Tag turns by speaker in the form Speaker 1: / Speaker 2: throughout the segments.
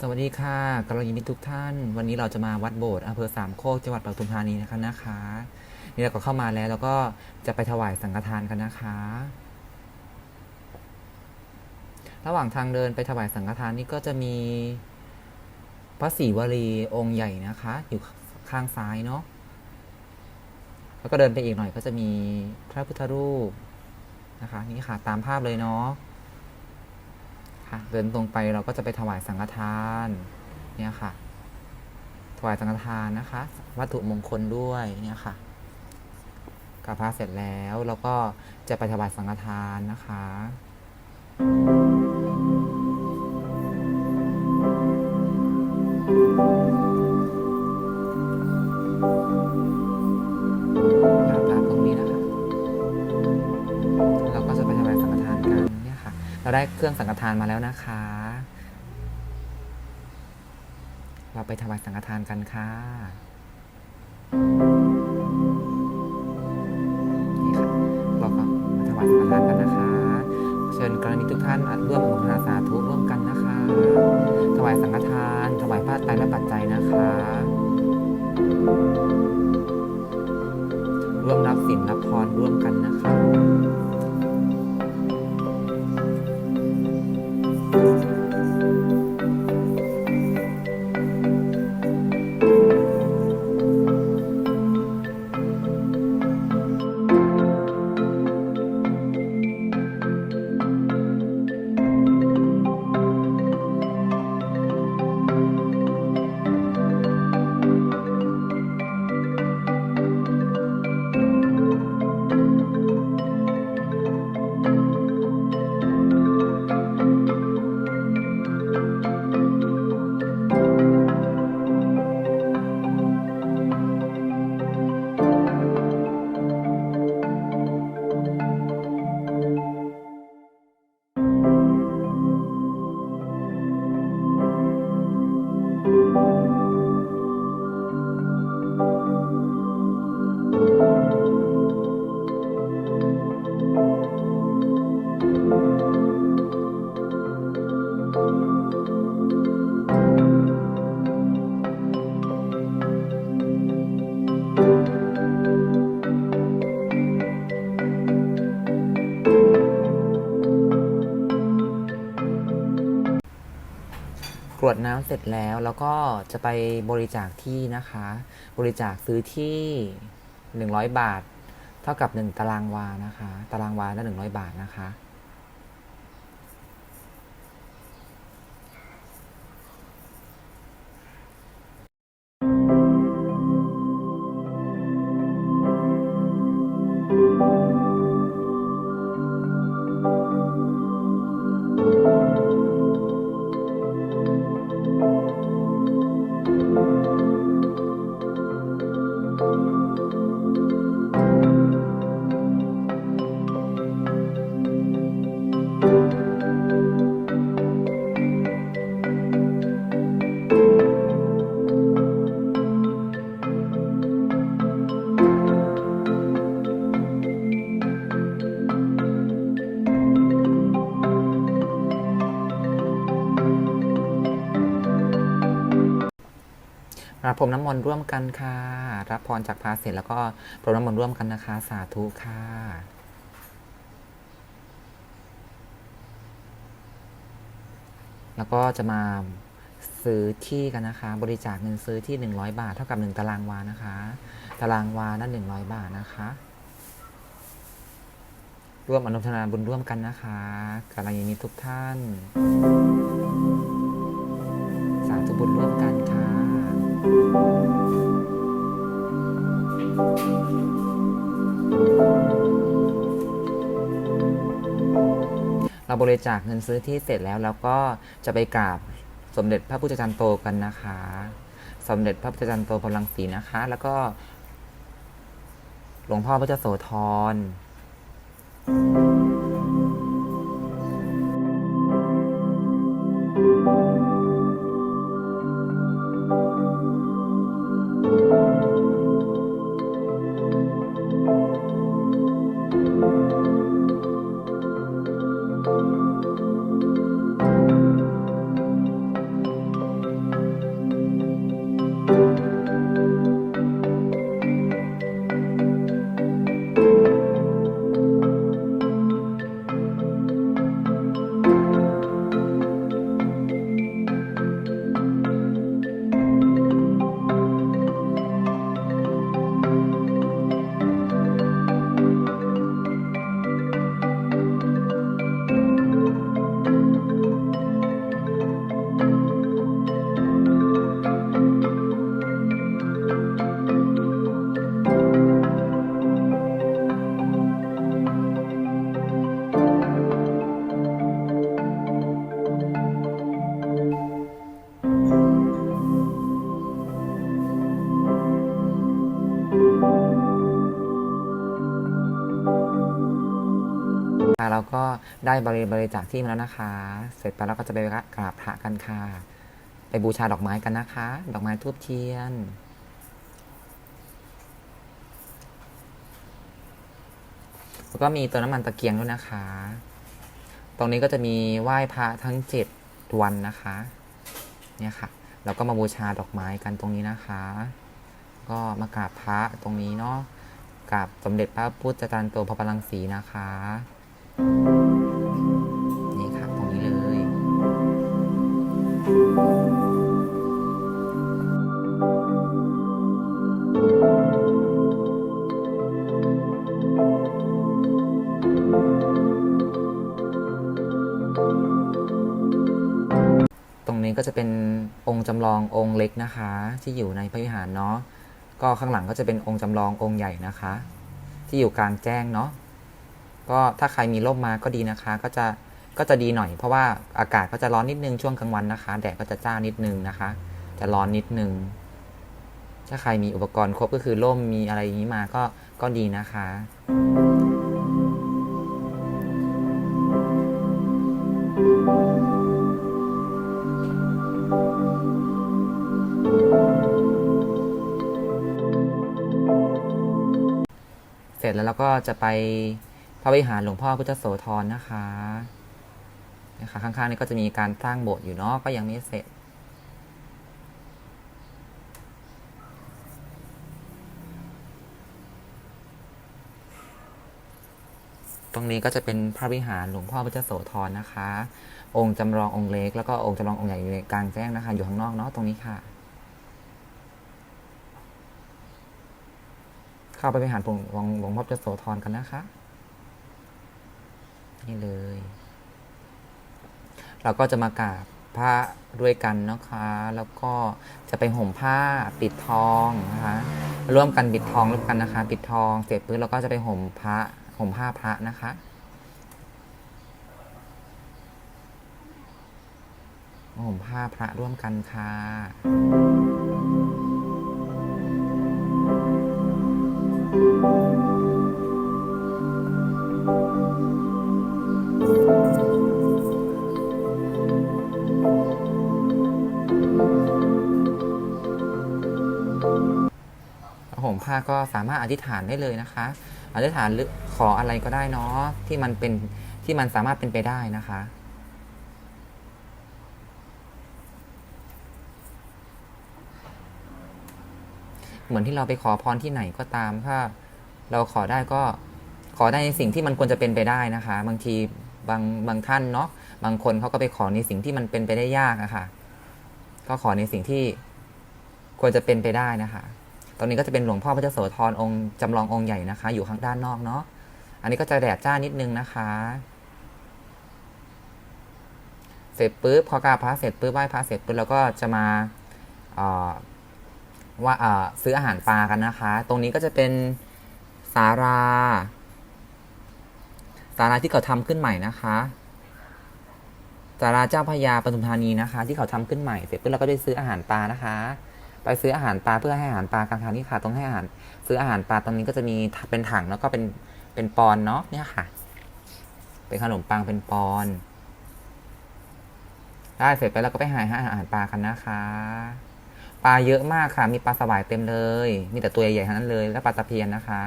Speaker 1: สวัสดีค่ะกำลังยินดีทุกท่าน วันนี้เราจะมาวัดโบสถ์อำเภอสามโคกจังหวัดปทุมธานีนะคะนะคะ นี่เราก็เข้ามาแล้วแล้วก็จะไปถวายสังฆทานกันนะคะ ระหว่างทางเดินไปถวายสังฆทานนี่ก็จะมีพระศรีวลีองค์ใหญ่นะคะ อยู่ข้างซ้ายเนาะแล้วก็เดินไปอีกหน่อยก็จะมีพระพุทธรูปนะคะ นี่ค่ะตามภาพเลยเนาะ ค่ะ เดินตรงไปเราก็จะไปถวายสังฆทานเนี่ยค่ะ ถวายสังฆทานนะคะ วัตถุมงคลด้วยเนี่ยค่ะกราบพระเสร็จแล้วเราก็จะไปถวายสังฆทานนะคะ เราได้เครื่องสังฆทานมาแล้วนะคะ เราไปถวายสังฆทานกันค่ะนี่ค่ะเราก็มาถวายสังฆทานกันนะคะ เชิญกรณีทุกท่านร่วมอนุโมทนาสาธุร่วมกันนะคะ ถวายสังฆทาน ถวายผ้าไตรและปัจจัยนะคะร่วมรับสินรับพรร่วมกันนะคะ น้ำเสร็จแล้วแล้วก็จะไปบริจาคที่นะคะ บริจาคซื้อที่ 100 บาท เท่ากับ 1 ตารางวานะคะ ตารางวาละ100 บาทนะคะ รับพรมน้ำมนต์ร่วมกันค่ะ รับพรจากพระเสร็จแล้วก็พรมน้ำมนต์ร่วมกันนะคะ สาธุค่ะแล้วก็จะมาซื้อที่กันนะคะ บริจาคเงินซื้อที่ 100 บาท เท่ากับ 1 ตารางวานะคะ ตารางวานั่น100 บาทนะคะ ร่วมอนุทนาบุญร่วมกันนะคะกำลังยินดีทุกท่าน สาธุบุญร่วมกันค่ะ เราบริจาคเงินซื้อที่เสร็จแล้วเราก็จะไปกราบสมเด็จพระพุทธจารย์โตกันนะคะ สมเด็จพระพุทธจารย์โตพลังศรีนะคะ แล้วก็ หลวงพ่อพระเจ้าโสธร ได้บริบริจาคที่มาแล้วนะคะ เสร็จไปแล้วก็จะไปกราบพระกันค่ะ ไปบูชาดอกไม้กันนะคะ ดอกไม้ทูบเทียน แล้วก็มีตัวน้ำมันตะเกียงด้วยนะคะ ตรงนี้ก็จะมีไหว้พระทั้ง7วันนะคะ เนี่ยค่ะแล้วก็มาบูชาดอกไม้กันตรงนี้นะคะ ก็มากราบพระตรงนี้เนาะกราบสมเด็จพระพุทธจารย์โตพระพลังสีนะคะนี่ จะเป็นองค์จำลององค์เล็กนะคะ ที่อยู่ในพระวิหารเนาะก็ข้างหลังก็จะเป็นองค์จำลององค์ใหญ่นะคะ ที่อยู่กลางแจ้งเนาะก็ถ้าใครมีร่มมาก็ดีนะคะ ก็จะก็จะดีหน่อยเพราะว่าอากาศก็จะร้อนนิดนึงช่วงกลางวันนะคะ แดดก็จะจ้านิดนึงนะคะ จะร้อนนิดนึง ถ้าใครมีอุปกรณ์ครบก็คือร่มมีอะไรอย่างนี้มาก็ก็ดีนะคะ ก็จะไปพระวิหารหลวงพ่อพุทธโสธรนะคะนะคะข้างๆนี่ก็จะมีการสร้างโบสถ์อยู่เนาะก็ยังไม่เสร็จ ตรงนี้ก็จะเป็นพระวิหารหลวงพ่อพุทธโสธรนะคะ องค์จำลององค์เล็กแล้วก็องค์จำลององค์ใหญ่อยู่ในกลางแจ้งนะคะ อยู่ข้างนอกเนาะตรงนี้ค่ะ เข้าไปวิหารหลวงหลวงงพ่อพุทธโสธรกันนะคะ นี่เลย เราก็จะมากราบพระด้วยกันนะคะ แล้วก็จะไปห่มผ้าปิดทองนะคะ ร่วมกันปิดทองร่วมกันนะคะ ปิดทองเสร็จปุ๊บเราก็จะไปห่มพระห่มผ้าพระนะคะห่มผ้าพระร่วมกันค่ะ ห่มผ้าก็สามารถอธิษฐานได้เลยนะคะ อธิษฐานหรือขออะไรก็ได้เนาะที่มันเป็นที่มันสามารถเป็นไปได้นะคะ เหมือนที่เราไปขอพรที่ไหนก็ตาม ถ้าเราขอได้ก็ขอได้ในสิ่งที่มันควรจะเป็นไปได้นะคะ บางทีบางบางท่านเนาะบางคนเขาก็ไปขอในสิ่งที่มันเป็นไปได้ยากอะค่ะ ก็ขอในสิ่งที่ควรจะเป็นไปได้นะคะตรงนี้ก็จะเป็นหลวงพ่อพระเจ้าโสธรองค์จำลององค์ใหญ่นะคะ อยู่ข้างด้านนอกเนาะอันนี้ก็จะแดดจ้านิดนึงนะคะ เสร็จปุ๊บพอกราบพระเสร็จปุ๊บไหว้พระเสร็จปุ๊บเราก็จะมาอ่อ ว่าซื้ออาหารปลากันนะคะ ตรงนี้ก็จะเป็นสาราสาราที่เขาทำขึ้นใหม่นะคะสาราเจ้าพระยาปทุมธานีนะคะ ที่เขาทำขึ้นใหม่เสร็จปุ๊บเราก็ได้ซื้ออาหารปลานะคะ ไปซื้ออาหารปลาเพื่อให้อาหารปลากลางทางนี่ค่ะตรงให้อาหาร ซื้ออาหารปลาตรงนี้ก็จะมีเป็นถังแล้วก็เป็นเป็นปอนเนาะเนี่ยค่ะ เป็นขนมปังเป็นปอนได้เสร็จไปแล้วก็ไปหาอาหารปลากันนะคะ ปลาเยอะมากค่ะ มีปลาสวายเต็มเลย มีแต่ตัวใหญ่ๆทั้งนั้นเลย แล้วปลาตะเพียนนะคะ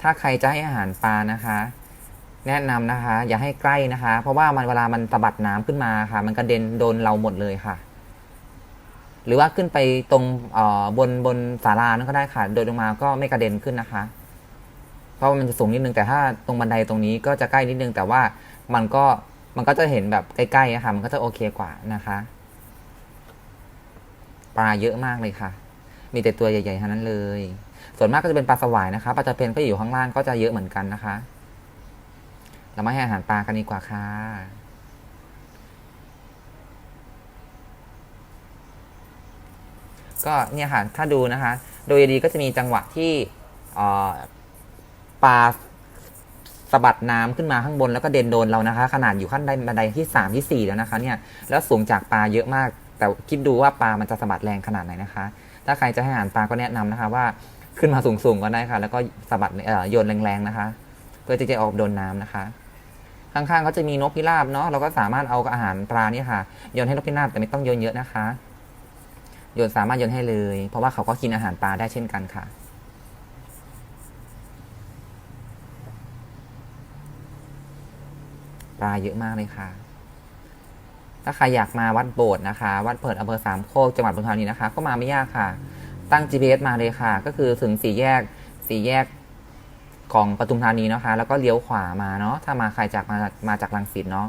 Speaker 1: ถ้าใครจะให้อาหารปลานะคะ แนะนำนะคะ อย่าให้ใกล้นะคะ เพราะว่ามันเวลามันสะบัดน้ำขึ้นมาค่ะ มันกระเด็นโดนเราหมดเลยค่ะ หรือว่าขึ้นไปตรงบนบนศาลานั่นก็ได้ค่ะ โดยลงมาก็ไม่กระเด็นขึ้นนะคะเพราะว่ามันจะสูงนิดนึงแต่ถ้าตรงบันไดตรงนี้ก็จะใกล้นิดนึงแต่ว่ามันก็มันก็จะเห็นแบบใกล้ๆอะคะมันก็จะโอเคกว่านะคะ ปลาเยอะมากเลยค่ะ มีแต่ตัวใหญ่ๆทั้งนั้นเลย ส่วนมากก็จะเป็นปลาสวายนะคะปลาตะเพียนก็อยู่ข้างล่างก็จะเยอะเหมือนกันนะคะ เรามาให้อาหารปลากันดีกว่าค่ะก็เนี่ยค่ะถ้าดูนะคะ โดยดีก็จะมีจังหวะที่ปลาสะบัดน้ำขึ้นมาข้างบนแล้วก็เด่นโดนเรานะคะ ขนาดอยู่ขั้นบันไดที่สามที่สี่แล้วนะคะเนี่ยแล้วสูงจากปลาเยอะมาก แต่คิดดูว่าปลามันจะสะบัดแรงขนาดไหนนะคะ ถ้าใครจะให้อาหารปลาก็แนะนำนะคะ ว่าขึ้นมาสูงๆก็ได้ค่ะ แล้วก็สะบัดเอ่อโยนแรงๆนะคะ เพื่อที่จะออกโดนน้ำนะคะ ข้างๆเขาจะมีนกพิราบเนาะเราก็สามารถเอาอาหารปลานี่ค่ะโยนให้นกพิราบแต่ไม่ต้องโยนเยอะนะคะโยนสามารถโยนให้เลย เพราะว่าเขาก็กินอาหารปลาได้เช่นกันค่ะปลาเยอะมากเลยค่ะ ถ้าใครอยากมาวัดโบสถ์นะคะ วัดเปิดอำเภอสามโคกจังหวัดปทุมธานีนะคะ ก็มาไม่ยากค่ะ ตั้ง GPS มาเลยค่ะ ก็คือถึงสี่แยกสี่แยกของปทุมธานีนะคะ แล้วก็เลี้ยวขวามาเนาะถ้ามาใครจากมามาจากลังสิตเนาะ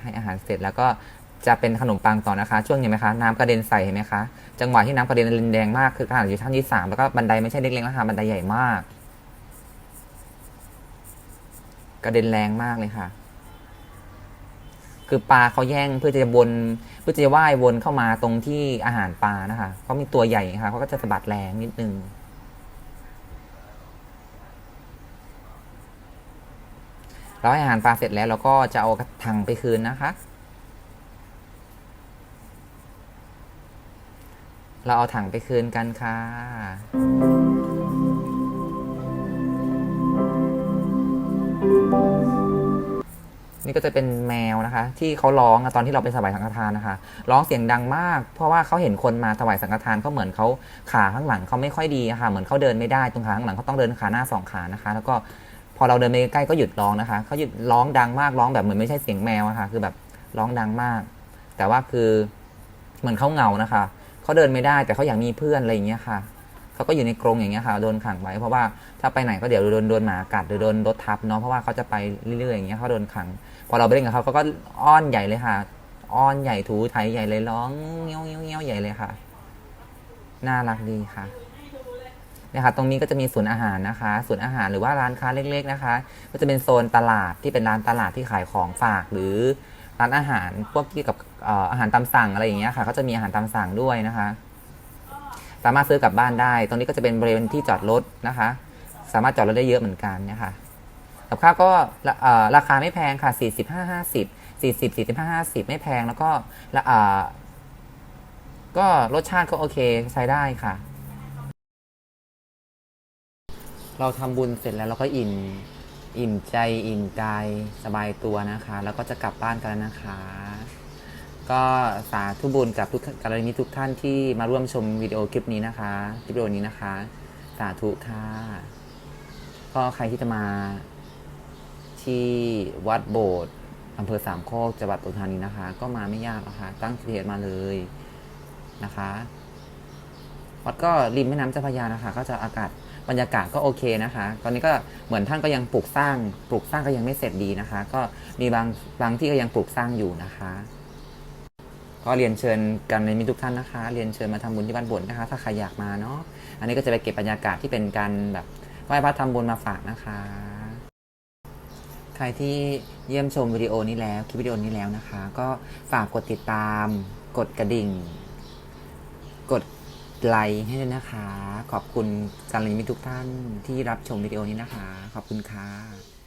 Speaker 1: ให้อาหารเสร็จแล้วก็จะเป็นขนมปังต่อนะคะ ช่วงเห็นไหมคะน้ำกระเด็นใส่เห็นไหมคะจังหวะที่น้ำกระเด็นแรงมากคือขนาดอยู่ชั้นที่สามแล้วก็บันไดไม่ใช่เล็กๆนะคะบันไดใหญ่มาก กระเด็นแรงมากเลยค่ะ คือปลาเขาแย่งเพื่อจะวนเพื่อจะว่ายวนเข้ามาตรงที่อาหารปลานะคะเขามีตัวใหญ่ค่ะเขาก็จะสะบัดแรงนิดนึงเราให้อาหารปลาเสร็จแล้วเราก็จะเอากระถังไปคืนนะคะ เราเอาถังไปคืนกันค่ะ นี่ก็จะเป็นแมวนะคะ ที่เขาร้องอะตอนที่เราไปถวายสังฆทานนะคะ ร้องเสียงดังมาก เพราะว่าเขาเห็นคนมาถวายสังฆทานเขาเหมือนเขาขาข้างหลังเขาไม่ค่อยดีอะค่ะ เหมือนเขาเดินไม่ได้ตรงขาข้างหลังเขาต้องเดินขาหน้าสองขานะคะ แล้วก็พอเราเดินไปใกล้ก็หยุดร้องนะคะเขาหยุดร้องดังมากร้องแบบเหมือนไม่ใช่เสียงแมวอะค่ะ คือแบบร้องดังมาก แต่ว่าคือเหมือนเขาเหงานะคะเขาเดินไม่ได้แต่เขาอยากมีเพื่อนอะไรอย่างเงี้ยค่ะ เขาก็อยู่ในกรงอย่างเงี้ยค่ะโดนขังไว้เพราะว่าถ้าไปไหนก็เดี๋ยวโดนโดนหมากัดหรือโดนรถทับเนาะเพราะว่าเขาจะไปเรื่อยๆอย่างเงี้ยเขาโดนขัง พอเราไปเล่นกับเขาเขาก็อ้อนใหญ่เลยค่ะ อ้อนใหญ่ถูไถใหญ่เลยร้องเงี้ยวเงี้ยวเงี้ยวใหญ่เลยค่ะ น่ารักดีค่ะนี่ยค่ะตรงนี้ก็จะมีศูนย์อาหารนะคะศูนย์อาหารหรือว่าร้านค้าเล็ก ๆนะคะ ก็จะเป็นโซนตลาดที่เป็นร้านตลาดที่ขายของฝากหรือร้านอาหารพวกเกี่ยวกับเอ่ออาหารตามสั่งอะไรอย่างเงี้ยค่ะ ก็จะมีอาหารตามสั่งด้วยนะคะ สามารถซื้อกลับบ้านได้ ตรงนี้ก็จะเป็นบริเวณที่จอดรถนะคะ สามารถจอดรถได้เยอะเหมือนกันนะคะกับข้าวก็ราเอ่อราคาไม่แพงค่ะ40 5 50 40 45 50 ไม่แพงแล้วก็ก็รสชาติก็โอเคใช้ได้ค่ะ เราทำบุญเสร็จแล้วเราก็อิ่มอิ่มใจอิ่มกายสบายตัวนะคะ แล้วก็จะกลับบ้านกันแล้วนะคะ ก็สาธุบุญกับทุกกรณีทุกท่านที่มาร่วมชมวิดีโอคลิปนี้นะคะคลิปวิดีโอนี้นะคะ สาธุค่ะก็ใครที่จะมา ที่วัดโบสถ์อำเภอสามโคกจังหวัดปทุมธานีนะคะ ก็มาไม่ยากนะคะ ตั้ง GPS มาเลยนะคะวัดก็ริมแม่น้ำเจ้าพระยานะคะ ก็จะอากาศบรรยากาศก็โอเคนะคะ ตอนนี้ก็เหมือนท่านก็ยังปลูกสร้าง ปลูกสร้างก็ยังไม่เสร็จดีนะคะ ก็มีบางบางที่ก็ยังปลูกสร้างอยู่นะคะ ก็เรียนเชิญกันในมิตรทุกท่านนะคะ เรียนเชิญมาทำบุญที่บ้านบสถ์นะคะ ถ้าใครอยากมาเนาะอันนี้ก็จะไปเก็บบรรยากาศที่เป็นการแบบไหว้พระทำบุญมาฝากนะคะ ใครที่เยี่ยมชมวิดีโอนี้แล้วคลิปวิดีโอนี้แล้วนะคะ ก็ฝากกดติดตาม กดกระดิ่ง กดไลค์ให้ด้วยนะคะ ขอบคุณการลิมิตทุกท่านที่รับชมวิดีโอนี้นะคะ ขอบคุณค่ะ